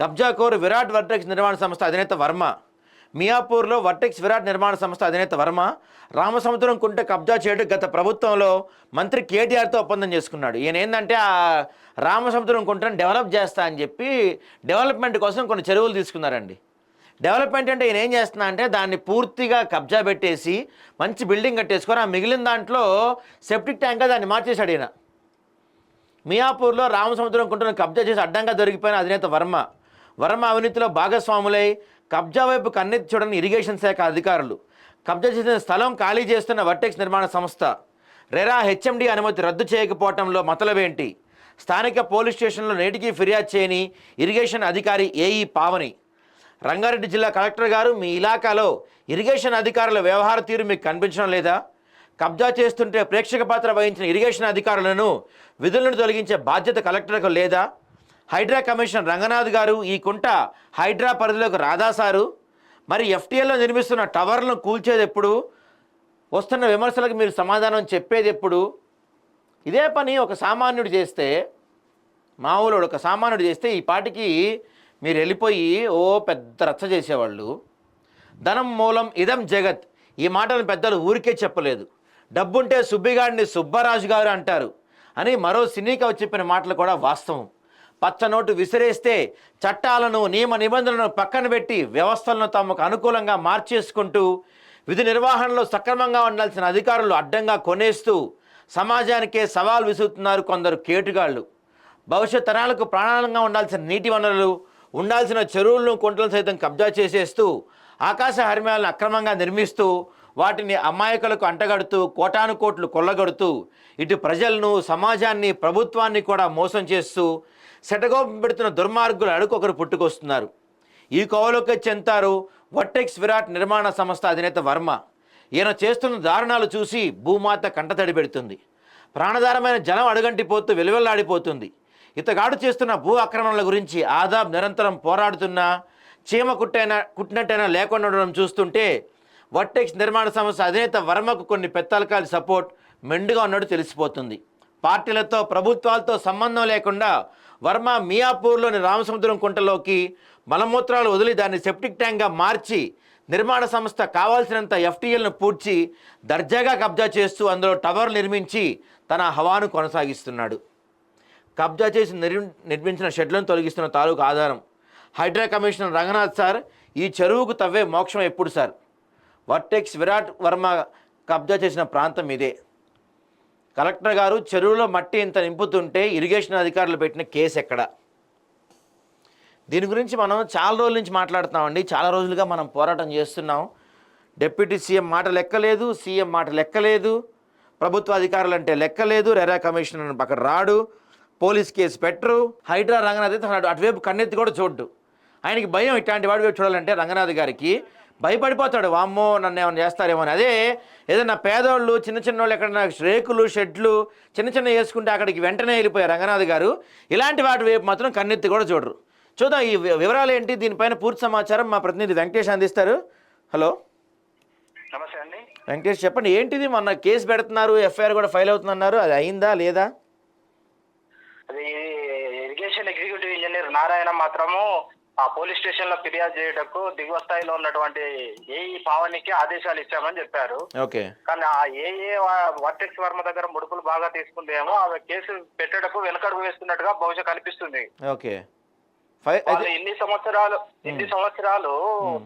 కబ్జాకోర్ Virat vertex నిర్మాణ సంస్థ అధినేత వర్మ. మియాపూర్లో వర్టెక్స్ విరాట్ నిర్మాణ సంస్థ అధినేత వర్మ. రామసముద్రం కుంట కబ్జా చేయడం గత ప్రభుత్వంలో మంత్రి కేటీఆర్తో ఒప్పందం చేసుకున్నాడు. ఈయన ఏంటంటే ఆ రామసముద్రం కుంటను డెవలప్ చేస్తా అని చెప్పి డెవలప్మెంట్ కోసం కొన్ని చెరువులు తీసుకున్నారండి. డెవలప్మెంట్ అంటే ఈయన ఏం చేస్తున్నా అంటే దాన్ని పూర్తిగా కబ్జా పెట్టేసి మంచి బిల్డింగ్ కట్టేసుకొని ఆ మిగిలిన దాంట్లో సెప్టిక్ ట్యాంక్గా దాన్ని మార్చేశాడు ఈయన. మియాపూర్లో రామసముద్రం కుంటను కబ్జా చేసి అడ్డంగా దొరికిపోయిన అధినేత వర్మ. వర్మ అవినీతిలో భాగస్వాములై కబ్జా వైపు కన్నెత్తి చూడని ఇరిగేషన్ శాఖ అధికారులు. కబ్జా చేసిన స్థలం ఖాళీ చేస్తున్న వర్టెక్స్ నిర్మాణ సంస్థ. రెరా హెచ్ఎండి అనుమతి రద్దు చేయకపోవటంలో మతలవేంటి స్థానిక పోలీస్ స్టేషన్లో నేటికి ఫిర్యాదు చేయని ఇరిగేషన్ అధికారి ఏఈ పావని. రంగారెడ్డి జిల్లా కలెక్టర్ గారు మీ ఇలాకాలో ఇరిగేషన్ అధికారుల వ్యవహార తీరు మీకు కనిపించడం లేదా? కబ్జా చేస్తుంటే ప్రేక్షక పాత్ర వహించిన ఇరిగేషన్ అధికారులను విధులను తొలగించే బాధ్యత కలెక్టర్కు లేదా? హైడ్రా కమిషనర్ రంగనాథ్ గారు ఈ కుంట హైడ్రా పరిధిలోకి రాదా సారు? మరి ఎఫ్టీఎల్లో నిర్మిస్తున్న టవర్లను కూల్చేది ఎప్పుడు? వస్తున్న విమర్శలకు మీరు సమాధానం చెప్పేది ఎప్పుడు? ఇదే పని ఒక సామాన్యుడు చేస్తే మామూలు ఒక సామాన్యుడు చేస్తే ఈ పాటికి మీరు వెళ్ళిపోయి ఓ పెద్ద రచ్చ చేసేవాళ్ళు. ధనం మూలం ఇదం జగత్. ఈ మాటను పెద్దలు ఊరికే చెప్పలేదు. డబ్బుంటే సుబ్బిగాడిని సుబ్బరాజు గారు అంటారు అని మరో సినీ కవి చెప్పిన మాటలు కూడా వాస్తవం. పచ్చనోటు విసిరేస్తే చట్టాలను నియమ నిబంధనలను పక్కన పెట్టి వ్యవస్థలను తమకు అనుకూలంగా మార్చేసుకుంటూ విధి నిర్వహణలో సక్రమంగా ఉండాల్సిన అధికారులు అడ్డంగా కొనేస్తూ సమాజానికే సవాల్ విసురుతున్నారు కొందరు కేటుగాళ్ళు. భవిష్యత్ తరాలకు ప్రాణాలంగా ఉండాల్సిన నీటి వనరులు ఉండాల్సిన చెరువులను కుంటలను సైతం కబ్జా చేసేస్తూ ఆకాశ హర్మ్యాలను అక్రమంగా నిర్మిస్తూ వాటిని అమాయకులకు అంటగడుతూ కోటాను కోట్లు కొల్లగడుతూ ఇటు ప్రజలను సమాజాన్ని ప్రభుత్వాన్ని కూడా మోసం చేస్తూ సెటగోపం పెడుతున్న దుర్మార్గులు అడుకొకరు పుట్టుకొస్తున్నారు. ఈ కోవలోకి చెంతారు వట్టెక్స్ విరాట్ నిర్మాణ సంస్థ అధినేత వర్మ. ఈయన చేస్తున్న దారుణాలు చూసి భూమాత కంటతడి పెడుతుంది. ప్రాణధారమైన జనం అడుగంటిపోతూ వెలువెల్లాడిపోతుంది. ఇతగాడు చేస్తున్న భూ ఆక్రమణల గురించి ఆదాబ్ నిరంతరం పోరాడుతున్నా చీమ కుట్టైనా కుట్టినట్టైనా లేకుండా ఉండడం చూస్తుంటే వర్టెక్స్ నిర్మాణ సంస్థ అధినేత వర్మకు కొన్ని పెత్తలకాలి సపోర్ట్ మెండుగా ఉన్నట్టు తెలిసిపోతుంది. పార్టీలతో ప్రభుత్వాలతో సంబంధం లేకుండా వర్మ మియాపూర్లోని రామసముద్రం కుంటలోకి మలమూత్రాలు వదిలి దాన్ని సెప్టిక్ ట్యాంక్గా మార్చి నిర్మాణ సంస్థ కావాల్సినంత ఎఫ్టీఎల్ను పూడ్చి దర్జాగా కబ్జా చేస్తూ అందులో టవర్ నిర్మించి తన హవాను కొనసాగిస్తున్నాడు. కబ్జా చేసి నిర్ నిర్మించిన షెడ్లను తొలగిస్తున్న తాలూకు ఆధారం. హైడ్రా కమిషనర్ రంగనాథ్ సార్ ఈ చెరువుకు తవ్వే మోక్షం ఎప్పుడు సార్? వర్టెక్స్ విరాట్ వర్మ కబ్జా చేసిన ప్రాంతం ఇదే. కలెక్టర్ గారు చెరువులో మట్టి ఇంత నింపుతుంటే ఇరిగేషన్ అధికారులు పెట్టిన కేసు ఎక్కడ? దీని గురించి మనం చాలా రోజుల నుంచి మాట్లాడుతున్నామండి. చాలా రోజులుగా మనం పోరాటం చేస్తున్నాం. డిప్యూటీ సీఎం మాట లెక్కలేదు సీఎం మాట లెక్కలేదు ప్రభుత్వ అధికారులు అంటే లెక్కలేదు రెరా కమిషనర్ పక్కన రాడు పోలీస్ కేసు పెట్టరు హైడ్రా రంగనాథ్ అయితే అటువైపు కన్నెత్తి కూడా చూడ్డు. ఆయనకి భయం ఇట్లాంటి వాడి వైపు చూడాలంటే రంగనాథ్ గారికి భయపడిపోతాడు. వామ్మో నన్ను ఏమైనా చేస్తారేమో అని. అదే ఏదైనా పేదోళ్ళు చిన్న చిన్న వాళ్ళు ఎక్కడైనా రేకులు షెడ్లు చిన్న చిన్న వేసుకుంటే అక్కడికి వెంటనే వెళ్ళిపోయారు రంగనాథ్ గారు. ఇలాంటి వాటి వైపు మాత్రం కన్నెత్తి కూడా చూడరు. చూద్దాం ఈ వివరాలు ఏంటి? దీనిపైన పూర్తి సమాచారం మా ప్రతినిధి వెంకటేష్ అందిస్తారు. హలో. నమస్తే అండి. వెంకటేష్ చెప్పండి. ఏంటిది? మొన్న కేసు పెడుతున్నారు ఎఫ్ఐఆర్ కూడా ఫైల్ అవుతుందన్నారు అది అయిందా లేదా? అది ఇరిగేషన్ ఎగ్జిక్యూటివ్ ఇంజనీర్ నారాయణ మాత్రము ఆ పోలీస్ స్టేషన్లో ఫిర్యాదు చేయటకు దిగువ స్థాయిలో ఉన్నటువంటి ఏఈ పావనికి ఆదేశాలు ఇచ్చామని చెప్పారు. ఓకే. కానీ ఆ ఏఏ వర్టెక్స్ వర్మ దగ్గర ముడుపులు బాగా తీసుకుందేమో ఆమె కేసు పెట్టడకు వెనకడుగు వేస్తున్నట్టుగా బహుశా కనిపిస్తుంది. ఓకే. వాళ్ళు ఇన్ని సంవత్సరాలు ఇన్ని సంవత్సరాలు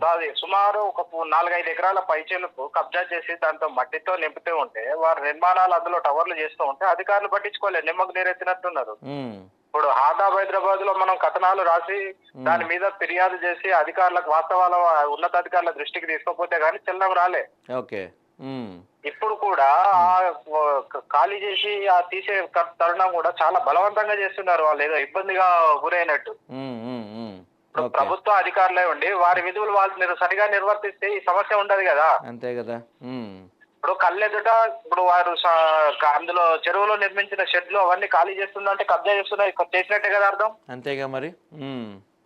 దాది సుమారు ఒక నాలుగైదు ఎకరాల పైచీలకు కబ్జా చేసి దాంతో మట్టితో నింపుతూ ఉంటే వారు నిర్మాణాలు అందులో టవర్లు చేస్తూ ఉంటే అధికారులు పట్టించుకోలేదు నిమ్మకు నీరెత్తినట్టున్నారు. ఇప్పుడు ఆదాబ్ హైదరాబాద్లో మనం కథనాలు రాసి దాని మీద ఫిర్యాదు చేసి అధికారులకు వాస్తవాల ఉన్నతాధికారుల దృష్టికి తీసుకోపోతే గానీ చిల్లం రాలే. ఓకే. ఇప్పుడు కూడా ఆ ఖాళీ చేసి ఆ తీసే తరుణం కూడా చాలా బలవంతంగా చేస్తున్నారు వాళ్ళు. ఏదో ఇబ్బందిగా గురైనట్టు. ప్రభుత్వ అధికారులే ఉండి వారి విధులు వాళ్ళు సరిగా నిర్వర్తిస్తే ఈ సమస్య ఉండదు కదా. అంతే కదా. ఇప్పుడు కళ్ళెదుట ఇప్పుడు వారు అందులో చెరువులో నిర్మించిన షెడ్లు అవన్నీ ఖాళీ చేస్తుందంటే కబ్జా చేస్తున్నా చేసినట్టే కదా అర్థం? అంతేగా మరి?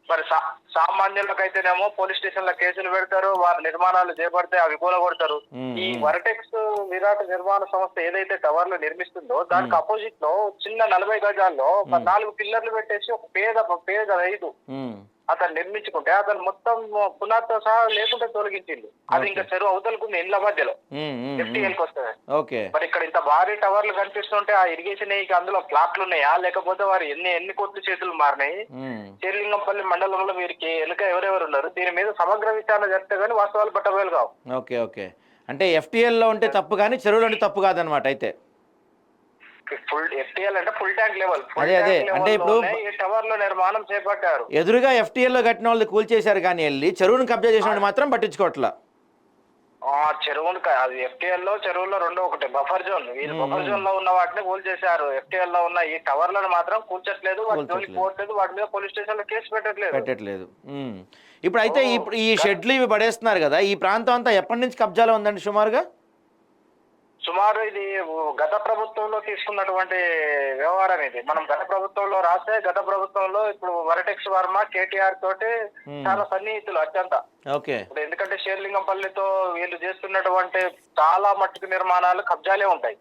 మరి సా సామాన్యులకైతేనేమో పోలీస్ స్టేషన్లో కేసులు పెడతారు వారి నిర్మాణాలు చేపడితే అవి కూలగొడతారు. ఈ. వర్టెక్స్ విరాట్ నిర్మాణ సంస్థ ఏదైతే టవర్లు నిర్మిస్తుందో దానికి అపోజిట్లో చిన్న నలభై గజాల్లో నాలుగు పిల్లర్లు పెట్టేసి ఒక పేద పేద రైతు అతను నిర్మించుకుంటే అతను మొత్తం పునాదితో సహా లేకుండా తొలగించింది అది ఇంకా చెరువు అవతలకుంది ఇండ్ల మధ్యలో. ఎఫ్టీఎల్కి వస్తుంది. ఓకే. మరి ఇక్కడ ఇంత భారీ టవర్లు కనిపిస్తుంటే ఆ ఇరిగేషన్ అందులో ప్లాట్లు ఉన్నాయా? లేకపోతే వారు ఎన్ని ఎన్ని కొత్త చేతులు మారినాయి? ఉమ్, శ్రీలింగంపల్లి మండలంలో వీరికి వెనుక ఎవరెవరు ఉన్నారు? దీని మీద సమగ్ర విచారణ జరిగితే కానీ వాస్తవాలు పట్టబోయలు కావు. Okay okay. అంటే ఎఫ్టీఎల్లో ఉంటే తప్పు కానీ చెరువులో ఉంటే తప్పు కాదనమాట అయితే. ఫుల్ ఎఫ్టీఎల్ అంటే ఫుల్ ట్యాంక్ లెవెల్ అదే, అదే. అంటే ఇప్పుడు- ఈ టవర్లో నిర్మాణం చేపట్టారు. ఎదురుగా ఎఫ్టీఎల్లో కట్టిన వాళ్ళు కూల్చేశారు కానీ వెళ్ళి చెరువును కబ్జా చేసిన వాళ్ళు మాత్రం పట్టించుకోవట్లా. క- అది ఎఫ్టీఎల్లో చెరువులో రెండో ఒకటి బఫర్ జోన్ వీళ్ళు బఫర్ జోన్లో ఉన్న వాటిని కూల్ చేశారు ఎఫ్టీఎల్లో ఉన్న ఈ టవర్లను మాత్రం కూల్చట్లేదు వాటి జోలికి. పోవట్లేదు వాటి మీద పోలీస్ స్టేషన్లో కేసు పెట్టట్లేదు. పెట్టట్లేదు. ఇప్పుడు అయితే ఇప్పుడు ఈ షెడ్లు ఇవి పడేస్తున్నారు కదా ఈ ప్రాంతం అంతా ఎప్పటి నుంచి కబ్జాలో ఉందండి సుమారుగా? సుమారు ఇది గత ప్రభుత్వంలో తీసుకున్నటువంటి వ్యవహారం ఇది. మనం గత ప్రభుత్వంలో రాస్తే గత ప్రభుత్వంలో ఇప్పుడు వరటెక్స్ వర్మ కేటీఆర్ తోటి. చాలా సన్నిహితులు అత్యంత. ఇప్పుడు ఎందుకంటే షేర్లింగంపల్లితో వీళ్ళు చేస్తున్నటువంటి చాలా మట్టుకు నిర్మాణాలు కబ్జాలే ఉంటాయి.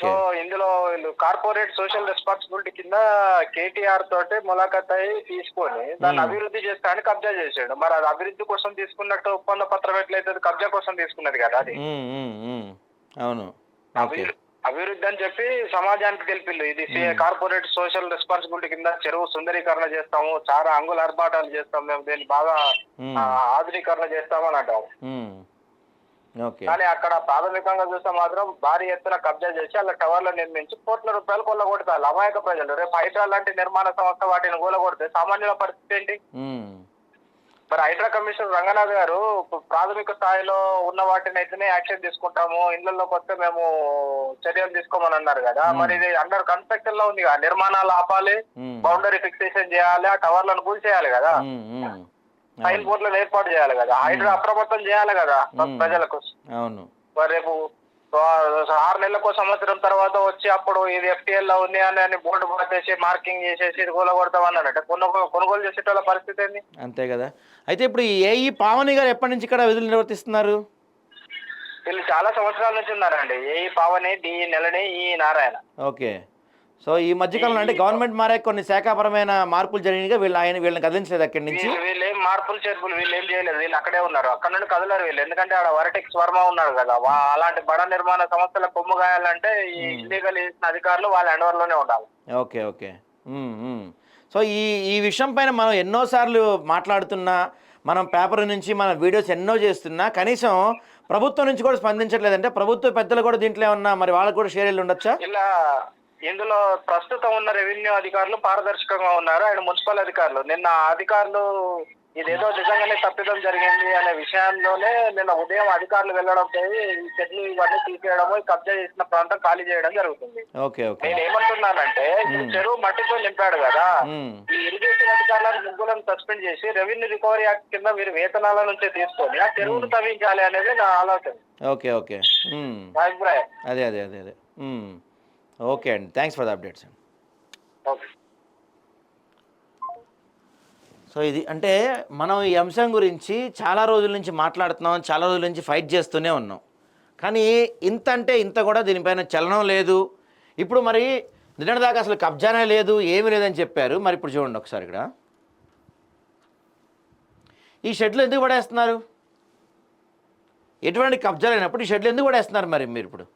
సో ఇందులో వీళ్ళు కార్పొరేట్ సోషల్ రెస్పాన్సిబిలిటీ కింద కేటీఆర్ తోటి ములాఖత్ అయి తీసుకొని దాన్ని. అభివృద్ధి చేస్తానని కబ్జా చేసాడు మరి అది అభివృద్ధి కోసం తీసుకున్నట్టు ఒప్పంద పత్రం ఎట్లయితే కబ్జా కోసం తీసుకున్నది కదా అది. అవును. అభివృద్ధి అని చెప్పి సమాజానికి తెలిపిల్లు. ఇది కార్పొరేట్ సోషల్ రెస్పాన్సిబిలిటీ కింద చెరువు సుందరీకరణ చేస్తాము చాలా అంగుల ఆర్భాటాలు చేస్తాం మేము దీన్ని బాగా ఆధునీకరణ చేస్తామని అంటాం. ఉమ్. ఓకే కానీ అక్కడ ప్రాథమికంగా చూస్తే మాత్రం భారీ ఎత్తున కబ్జా చేసి అలా టవర్లు నిర్మించి కోట్ల రూపాయలు కొల్లగొడతారు. అమాయక ప్రజలు. రేపు హైడ్రా లాంటి నిర్మాణ సంస్థ వాటిని కూలగొడితే సామాన్యుల పరిస్థితి ఏంటి? మరి హైడ్రా కమిషనర్ రంగనాథ్ గారు ప్రాథమిక స్థాయిలో ఉన్న వాటిని అయితేనే యాక్షన్ తీసుకుంటాము. ఇళ్ళలోకి వస్తే మేము చర్యలు తీసుకోమని అన్నారు కదా. మరి ఇది అండర్ కన్స్ట్రక్షన్లో ఉంది కదా. నిర్మాణాలు ఆపాలి బౌండరీ ఫిక్సేషన్ చేయాలి ఆ టవర్లను కూల్ చేయాలి కదా. సైన్ బోర్డులను ఏర్పాటు చేయాలి కదా. హైడ్రా అప్రమత్తం చేయాలి కదా ప్రజలకు. అవును. రేపు ఆరు నెలలకు సంవత్సరం తర్వాత వచ్చి అప్పుడు ఇది ఎఫ్టీఎల్లో ఉంది అని అని బోర్డు పట్టేసి మార్కింగ్ చేసేసి ఇది కూలగొడతామని అంటే కొనుగోలు కొనుగోలు చేసేటోళ్ళ పరిస్థితి ఏంది? అంతే కదా. అయితే ఇప్పుడు ఈ ఏఈ పావని గారు ఎప్పటి నుంచి ఇక్కడ విధులు నిర్వర్తిస్తున్నారు? వీళ్ళు చాలా సంవత్సరాల నుంచి ఉన్నారండి. ఏ పావని డి నెలని ఈ నారాయణ. ఓకే. సో ఈ మధ్యకాలంలో అంటే గవర్నమెంట్ మారే కొన్ని శాఖాపరమైన మార్పులు జరిగినాయిగా వీళ్ళు ఆయన వీళ్ళని కదిలించలేదు అక్కడి నుంచి. వీళ్ళు వీళ్ళు ఏం మార్పులు చేర్పులు వీళ్ళు ఏం చేయలేదు వీళ్ళు అక్కడే ఉన్నారు. అక్కడ నుండి కదలరు వీళ్ళు. ఎందుకంటే ఆడ వరటెక్స్ వర్మ ఉన్నారు కదా అలాంటి బడ నిర్మాణ సంస్థల కొమ్ము కాయాలంటే ఈ ఇల్లీగల్ చేసిన అధికారులు వాళ్ళ అండర్లోనే ఉండాలి. Okay okay. సో ఈ ఈ విషయం పైన మనం ఎన్నోసార్లు మాట్లాడుతున్నా మనం పేపర్ నుంచి మన వీడియోస్ ఎన్నో చేస్తున్నా కనీసం ప్రభుత్వం నుంచి కూడా స్పందించట్లేదంటే ప్రభుత్వ పెద్దలు కూడా దీంట్లో ఏమన్నా మరి వాళ్ళకు కూడా షేర్ ఉండొచ్చా? ఇలా ఇందులో ప్రస్తుతం ఉన్న రెవెన్యూ అధికారులు పారదర్శకంగా ఉన్నారు. ఆయన మున్సిపల్ అధికారులు. నిన్న అధికారులు ఇదేదో నిజంగానే తప్పిదం జరిగింది అనే విషయంలోనే నిన్న ఉదయం అధికారులు వెళ్ళడంతో ఈ చెట్లు ఇవన్నీ తీసేయడము కబ్జా చేసిన ప్రాంతం ఖాళీ చేయడం జరుగుతుంది. నేను ఏమంటున్నానంటే చెరువు మట్టితో నింపాడు కదా ఈ ఇరిగేషన్ అధికారులను ముగ్గులను సస్పెండ్ చేసి రెవెన్యూ రికవరీ యాక్ట్ కింద మీరు వేతనాల నుంచే తీసుకొని ఆ చెరువును తవ్వించాలి అనేది నా ఆలోచన. Okay okay. అభిప్రాయం. అదే అదే అదే అదే. ఓకే అండి thanks for the updates so ఇది అంటే మనం ఈ అంశం గురించి చాలా రోజుల నుంచి మాట్లాడుతున్నాం చాలా రోజుల నుంచి ఫైట్ చేస్తూనే ఉన్నాం. కానీ ఇంత అంటే ఇంత కూడా దీనిపైన చలనం లేదు. ఇప్పుడు మరి నిన్నటిదాకా అసలు కబ్జానే లేదు ఏమీ లేదని చెప్పారు. మరి ఇప్పుడు చూడండి ఒకసారి ఇక్కడ. ఈ షెడ్లు ఎందుకు పడేస్తున్నారు? ఎటువంటి కబ్జా లేనప్పుడు ఈ షెడ్లు ఎందుకు పడేస్తున్నారు మరి మీరు ఇప్పుడు?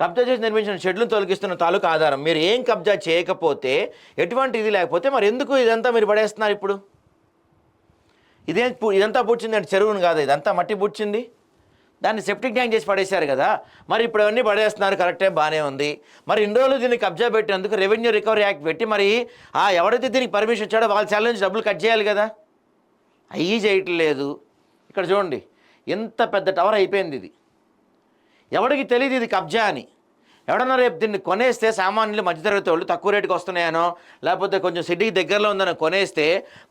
కబ్జా చేసి నిర్మించిన షెడ్లను తొలగిస్తున్న తాలూకు ఆధారం. మీరు ఏం కబ్జా చేయకపోతే ఎటువంటి ఇది లేకపోతే మరి ఎందుకు ఇదంతా మీరు పడేస్తున్నారు ఇప్పుడు? ఇదేం ఇదంతా పూడ్చింది అంటే చెరువును కాదు ఇదంతా మట్టి పూడ్చింది. దాన్ని సెప్టిక్ ట్యాంక్ చేసి పడేశారు కదా. మరి ఇప్పుడు అవన్నీ పడేస్తున్నారు కరెక్టే బాగానే ఉంది. మరి ఇన్ని రోజులు దీన్ని కబ్జా పెట్టినందుకు రెవెన్యూ రికవరీ యాక్ట్ పెట్టి మరి ఆ ఎవరైతే దీనికి పర్మిషన్ ఇచ్చాడో వాళ్ళ శాలరీ నుంచి డబ్బులు కట్ చేయాలి కదా. అయ్యి చేయట్లేదు. ఇక్కడ చూడండి ఎంత పెద్ద టవర్ అయిపోయింది ఇది. ఎవడికి తెలియదు ఇది కబ్జా అని. ఎవడన్నా రేపు దీన్ని కొనేస్తే సామాన్యులు మధ్యతరగతి వాళ్ళు తక్కువ రేటుకి వస్తున్నాయనో లేకపోతే కొంచెం సిటీకి దగ్గరలో ఉందని కొనేస్తే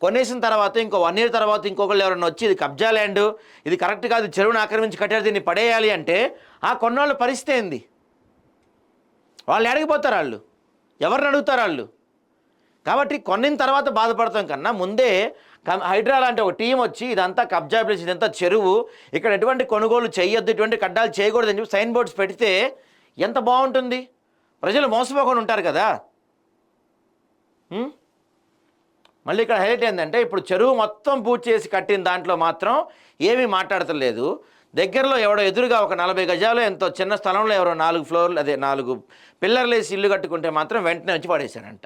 కొనేసిన తర్వాత ఇంకో వన్ ఇయర్ తర్వాత ఇంకొకళ్ళు ఎవరైనా వచ్చి ఇది కబ్జా ల్యాండ్ ఇది కరెక్ట్ కాదు చెరువును ఆక్రమించి కట్టారు దీన్ని పడేయాలి అంటే ఆ కొన్నోళ్ళ పరిస్థితి ఏంది? వాళ్ళు అడిగిపోతారు వాళ్ళు. ఎవరిని అడుగుతారు వాళ్ళు? కాబట్టి కొన్నిన తర్వాత బాధపడతాం కన్నా ముందే హైడ్రా లాంటి ఒక టీం వచ్చి ఇదంతా కబ్జా ప్లేస్ ఇదంతా చెరువు. ఇక్కడ ఎటువంటి కొనుగోలు చేయొద్దు ఇటువంటి కడ్డాలు చేయకూడదు అని చెప్పి సైన్ బోర్డ్స్ పెడితే ఎంత బాగుంటుంది? ప్రజలు మోసపోకుండా ఉంటారు కదా. మళ్ళీ ఇక్కడ హైలైట్ ఏంటంటే ఇప్పుడు చెరువు మొత్తం పూర్తి చేసి కట్టిన దాంట్లో మాత్రం ఏమీ మాట్లాడతలేదు. దగ్గరలో ఎవడో ఎదురుగా ఒక నలభై గజాలు ఎంతో చిన్న స్థలంలో ఎవరో నాలుగు ఫ్లోర్లు అదే నాలుగు పిల్లర్లు వేసి ఇల్లు కట్టుకుంటే మాత్రం వెంటనే వచ్చి పడేశారంట.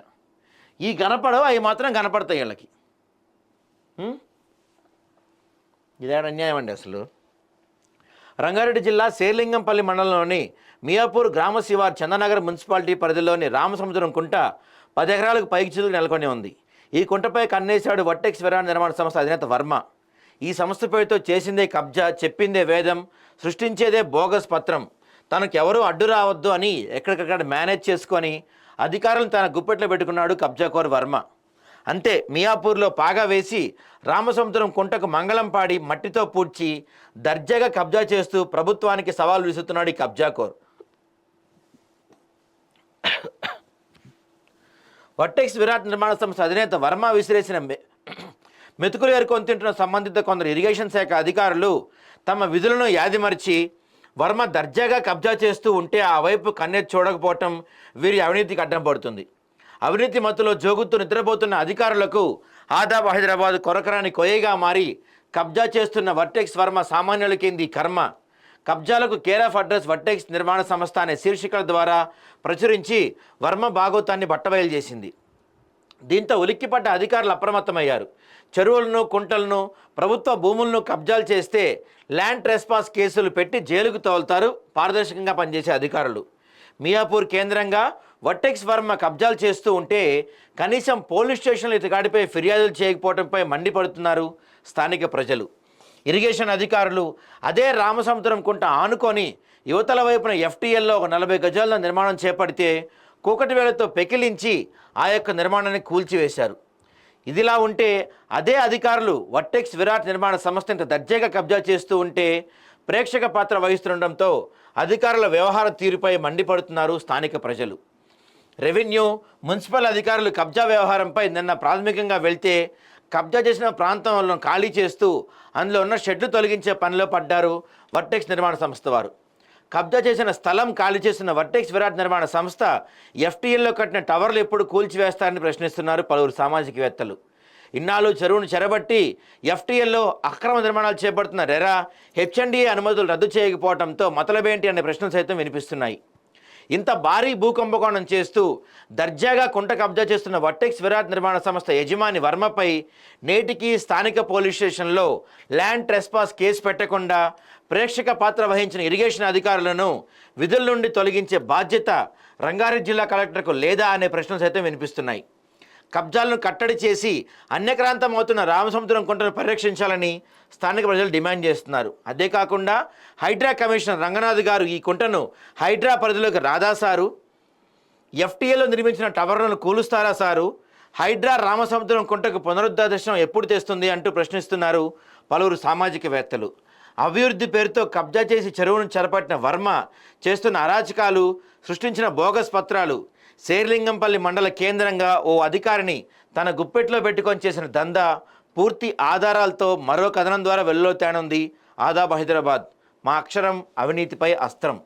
ఈ కనపడవు అవి మాత్రం కనపడతాయి వీళ్ళకి. ఇదేడ అన్యాయం అండి అసలు? రంగారెడ్డి జిల్లా శేర్లింగంపల్లి మండలంలోని మియాపూర్ గ్రామ శివార్ చందనగర్ మున్సిపాలిటీ పరిధిలోని రామసముద్రం కుంట పది ఎకరాలకు పైకి చిలుకు నెలకొని ఉంది. ఈ కుంటపై కన్నేశాడు వట్టెక్స్ విరాణ నిర్మాణ సంస్థ అధినేత వర్మ. ఈ సంస్థ పేరుతో చేసిందే కబ్జా చెప్పిందే వేదం సృష్టించేదే బోగస్ పత్రం. తనకు ఎవరూ అడ్డు రావద్దు అని ఎక్కడికక్కడ మేనేజ్ చేసుకొని అధికారులను తన గుప్పెట్లో పెట్టుకున్నాడు కబ్జాకోర్ వర్మ. అంతే మియాపూర్లో పాగా వేసి రామసముద్రం కుంటకు మంగళం పాడి మట్టితో పూడ్చి దర్జాగా కబ్జా చేస్తూ ప్రభుత్వానికి సవాల్ విసురుతున్నాడు ఈ కబ్జాకోర్ వర్టెక్స్ విరాట్ నిర్మాణ సంస్థ అధినేత వర్మ విసిరేసిన మెతుకులు ఏరుకొని తింటున్న సంబంధిత కొందరు ఇరిగేషన్ శాఖ అధికారులు తమ విధులను యాదిమర్చి వర్మ దర్జాగా కబ్జా చేస్తూ ఉంటే ఆ వైపు కన్నెత్తి చూడకపోవటం వీరి అవినీతికి అడ్డం పడుతుంది. అవినీతి మత్తులో జోగుతూ నిద్రపోతున్న అధికారులకు ఆదాబ్ హైదరాబాద్ కొరకరాని కొయ్యగా మారి కబ్జా చేస్తున్న వర్టెక్స్ వర్మ సామాన్యులకేంది కర్మ. కబ్జాలకు కేర్ ఆఫ్ అడ్రస్ వర్టెక్స్ నిర్మాణ సంస్థ అనే శీర్షికల ద్వారా ప్రచురించి వర్మ భాగోతాన్ని బట్టబయలు చేసింది. దీంతో ఉలిక్కిపడ్డ అధికారులు అప్రమత్తమయ్యారు. చెరువులను కుంటలను ప్రభుత్వ భూములను కబ్జాలు చేస్తే ల్యాండ్ ట్రెస్పాస్ కేసులు పెట్టి జైలుకు తోలుతారు పారదర్శకంగా పనిచేసే అధికారులు. మియాపూర్ కేంద్రంగా వట్టెక్స్ వర్మ కబ్జాలు చేస్తూ ఉంటే కనీసం పోలీస్ స్టేషన్లు ఇతగాడిపై ఫిర్యాదులు చేయకపోవడంపై మండిపడుతున్నారు స్థానిక ప్రజలు. ఇరిగేషన్ అధికారులు అదే రామసముద్రం కుంట ఆనుకొని యువతల వైపున ఎఫ్టీఎల్లో ఒక నలభై గజాల నిర్మాణం చేపడితే కూకటి వేలతో పెకిలించి ఆ యొక్క నిర్మాణాన్ని కూల్చివేశారు. ఇదిలా ఉంటే అదే అధికారులు వట్టెక్స్ విరాట్ నిర్మాణ సంస్థ ఇంత దర్జాగా కబ్జా చేస్తూ ఉంటే ప్రేక్షక పాత్ర వహిస్తుండటంతో అధికారుల వ్యవహార తీరుపై మండిపడుతున్నారు స్థానిక ప్రజలు. రెవెన్యూ మున్సిపల్ అధికారులు కబ్జా వ్యవహారంపై నిన్న ప్రాథమికంగా వెళ్తే కబ్జా చేసిన ప్రాంతంలో ఖాళీ చేస్తూ అందులో ఉన్న షెడ్లు తొలగించే పనిలో పడ్డారు వర్టెక్స్ నిర్మాణ సంస్థ వారు. కబ్జా చేసిన స్థలం ఖాళీ చేసిన వర్టెక్స్ విరాట్ నిర్మాణ సంస్థ ఎఫ్టీఎల్లో కట్టిన టవర్లు ఎప్పుడు కూల్చివేస్తారని ప్రశ్నిస్తున్నారు పలువురు సామాజికవేత్తలు. ఇన్నాళ్ళు చెరువును చెరబట్టి ఎఫ్టీఎల్లో అక్రమ నిర్మాణాలు చేపడుతున్న రెరా హెచ్ఎండిఏ అనుమతులు రద్దు చేయకపోవడంతో మతలబేంటి అనే ప్రశ్నలు సైతం వినిపిస్తున్నాయి. ఇంత భారీ భూకుంభకోణం చేస్తూ దర్జాగా కుంట కబ్జా చేస్తున్న వర్టెక్స్ విరాట్ నిర్మాణ సంస్థ యజమాని వర్మపై నేటికి స్థానిక పోలీస్ స్టేషన్లో ల్యాండ్ ట్రెస్పాస్ కేసు పెట్టకుండా ప్రేక్షక పాత్ర వహించిన ఇరిగేషన్ అధికారులను విధుల నుండి తొలగించే బాధ్యత రంగారెడ్డి జిల్లా కలెక్టర్కు లేదా అనే ప్రశ్నలు సైతం వినిపిస్తున్నాయి. కబ్జాలను కట్టడి చేసి అన్యక్రాంతం అవుతున్న రామసముద్రం కుంటను పరిరక్షించాలని స్థానిక ప్రజలు డిమాండ్ చేస్తున్నారు. అదే కాకుండా హైడ్రా కమిషనర్ రంగనాథ్ గారు ఈ కుంటను హైడ్రా పరిధిలోకి రాదా సారు? ఎఫ్టీఏలో నిర్మించిన టవర్లను కూలుస్తారా సారు? హైడ్రా రామసముద్రం కుంటకు పునరుద్ధరణ ఎప్పుడు తెస్తుంది అంటూ ప్రశ్నిస్తున్నారు పలువురు సామాజికవేత్తలు. అభివృద్ధి పేరుతో కబ్జా చేసి చెరువును చెరపట్టిన వర్మ చేస్తున్న అరాచకాలు సృష్టించిన బోగస్ పత్రాలు శేర్లింగంపల్లి మండల కేంద్రంగా ఓ అధికారిని తన గుప్పెట్లో పెట్టుకొని చేసిన దందా పూర్తి ఆధారాలతో మరో కథనం ద్వారా వెల్లో ఆదాబ్ హైదరాబాద్. మా అక్షరం అవినీతిపై అస్త్రం.